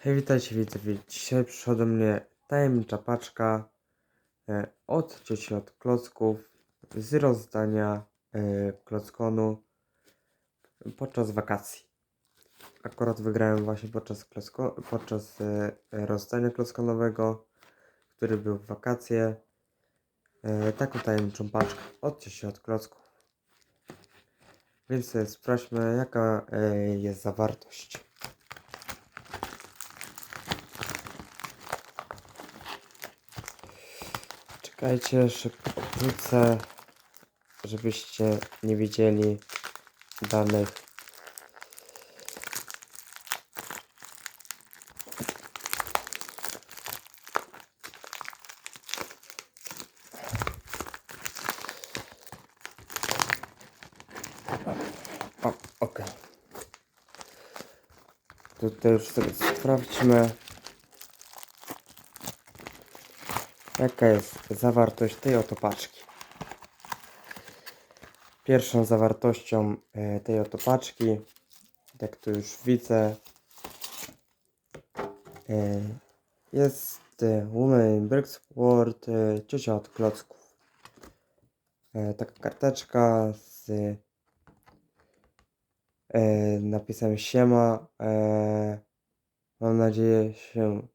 Hej, witajcie widzowie. Dzisiaj przyszła do mnie tajemnicza paczka e, od dzieci od klocków z rozdania e, klockonu podczas wakacji. Akurat wygrałem właśnie podczas, klocko, podczas e, rozdania klockonowego, który był w wakacje. E, taką tajemniczą paczkę od dzieci od klocków. Więc sprawdźmy jaka e, jest zawartość. Czekajcie, szybko wrócę, żebyście nie widzieli danych. O, okej. Tutaj już sobie sprawdźmy. Jaka jest zawartość tej oto paczki? Pierwszą zawartością e, tej oto paczki, jak tu już widzę, e, jest e, Woman Bricks World e, ciocia od klocków. Taka karteczka z napisem siema. Mam nadzieję się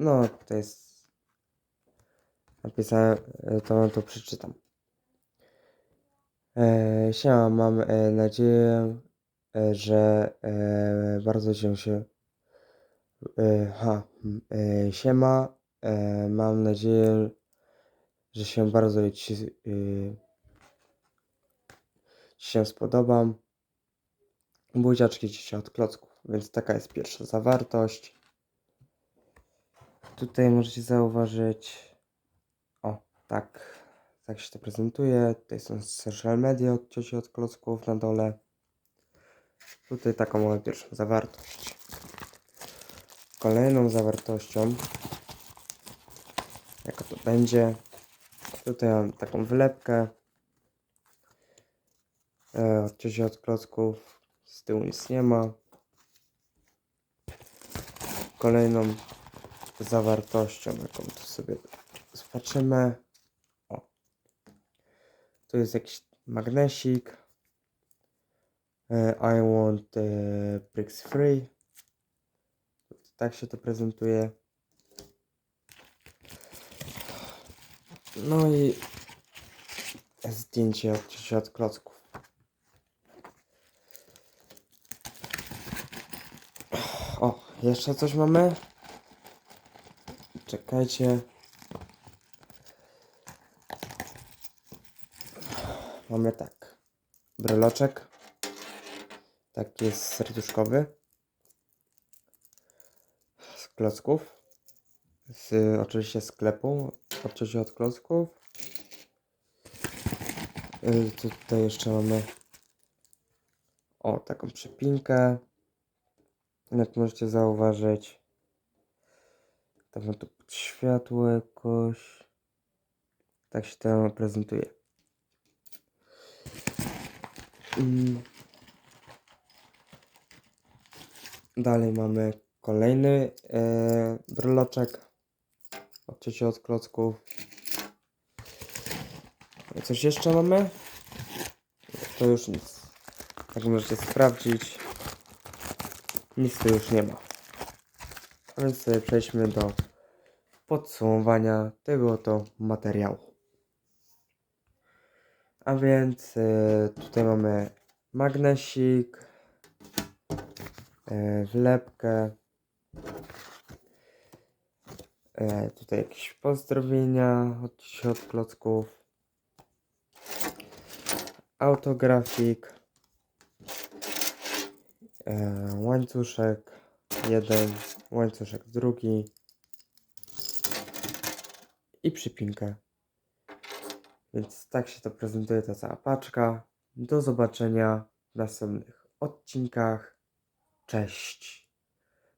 no, to jest napisałem, e, to wam to przeczytam. E, siema, mam e, nadzieję, e, że e, bardzo cię się e, ha, e, siema, e, mam nadzieję, że się bardzo ci, e, ci się spodobam. Buziaczki ci się od klocków, więc taka jest pierwsza zawartość. Tutaj możecie zauważyć, o tak, tak się to prezentuje. Tutaj są social media od cioci od klocków na dole. Tutaj taką mamy pierwszą zawartość. Kolejną zawartością, jaka to będzie, tutaj mam taką wlepkę e, od cioci od klocków. Z tyłu nic nie ma. Kolejną zawartością, jaką tu sobie zobaczymy. O. Tu jest jakiś magnesik. E, I want e, bricks free. Tak się to prezentuje. No i zdjęcie cioci od klocków. O, jeszcze coś mamy? Czekajcie. Mamy tak. Bryloczek. Taki jest serduszkowy. Z klocków. Z oczywiście sklepu. Cioci od klocków. Y, Tutaj jeszcze mamy o taką przypinkę. Jak możecie zauważyć. Tam mam tu pod światło jakoś. Tak się to prezentuje. Dalej mamy kolejny e, bryloczek od cioci od klocków. Coś jeszcze mamy? To już nic. Jak możecie sprawdzić, nic tu już nie ma. Więc sobie przejdźmy do podsumowania tego oto materiału. A więc e, tutaj mamy magnesik, e, wlepkę, e, tutaj jakieś pozdrowienia od, od klocków, autografik, łańcuszek jeden, łańcuszek drugi i przypinkę. Więc tak się to prezentuje ta cała paczka. Do zobaczenia w następnych odcinkach. Cześć.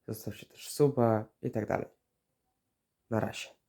Zostawcie też suba i tak dalej. Na razie.